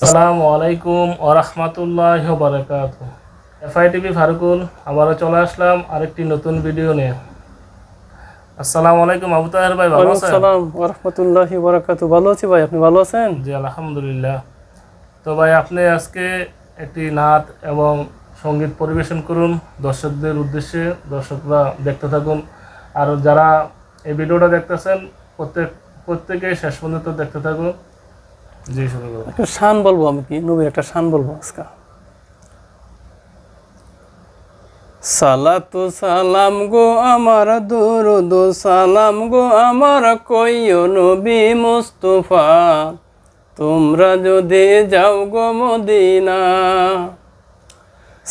আসসালামু আলাইকুম ওরহমতুল্লাহ বারকাত এফআইটিভি ফারুকুল আবারও চলে আসলাম আরেকটি নতুন ভিডিও নিয়ে। আসসালামু আলাইকুম আবু তাহের ভাই ভালো আছেন? সালাম ওরহমতুল্লাহি বরাকাতু ভালো আছি ভাই আপনি ভালো আছেন? জি আলহামদুলিল্লাহ। তো ভাই আপনি আজকে একটি নাচ এবং সংগীত পরিবেশন করুন, দর্শকদের উদ্দেশ্যে দর্শকরা দেখতে থাকুন। আর যারা এই ভিডিওটা দেখতেছেন, প্রত্যেক প্রত্যেকে শেষ পর্যন্ত দেখতে থাকুন। জি শুরু একটা শান বলব আমি কি? নবীর একটা শান বলব আজকে। সালাতু সালাম গো আমার, দুরুদ সালাম গো আমার কইও নবী মুস্তফা, তোমরা যদি যাও গো মদিনা।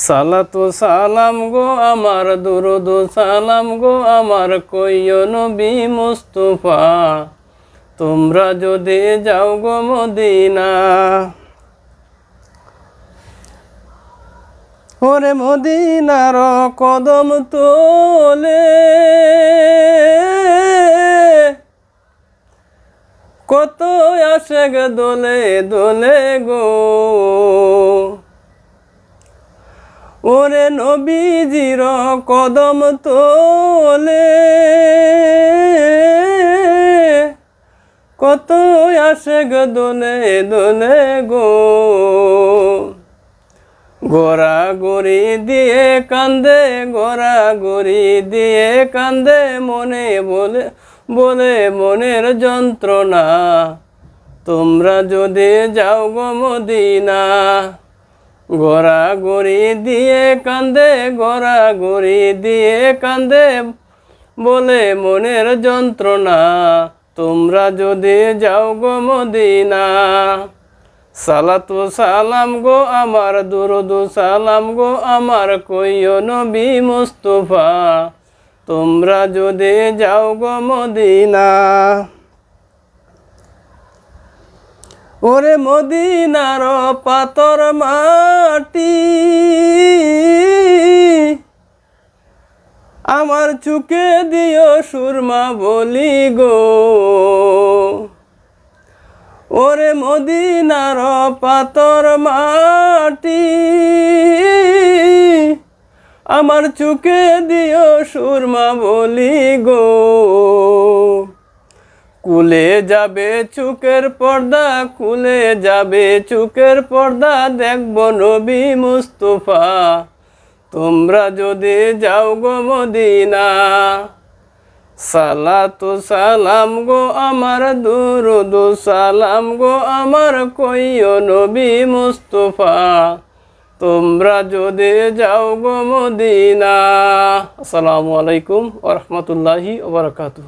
সালাতু সালাম গো আমার দুরুদ সালাম গো আমার কইও নবী মুস্তফা। তোমরা যদি যাও গো মদিনা। ওরে মদিনার কদম তোলে। কত গে দোলে দোলে গো। ওরে নবীজির কদম তোলে। কত আসে গো দোলে দোলে গো। গোরা গড়ি দিয়ে কান্দে গোরা গড়ি দিয়ে কান্দে, মনে বলে বলে মনের যন্ত্রণা। তোমরা যদি যাও গো মদিনা গোরা গড়ি দিয়ে কান্দে গোরা গড়ি দিয়ে কান্দে। বলে মনের যন্ত্রণা, তোমরা যদি যাও গো মদিনা। সালাতু সালাম গো আমার, দুরুদু সালাম গো আমার, কইও নবী মুস্তফা, তোমরা যদি যাও গো মদিনা। ওরে মদিনার পাতর মাটি। আমার চুকে দিও সুরমা বলি গো। ওরে মদিনার পাতর মাটি। আমার চুকে দিও সুরমা বলি গো। কুলে যাবে চুকের পর্দা কুলে যাবে চুকের পর্দা। দেখব নবী মুস্তফা, তোমরা যদি যাও গো মদিনা। সালাতু সালাম গো আমার দুরুদু, সালাম গো আমার কইও নবী মুস্তফা। তোমরা যদি যাও গো মদিনা। আসসালামু আলাইকুম ওরহমতুল্লাহি ওবরাকাতুহ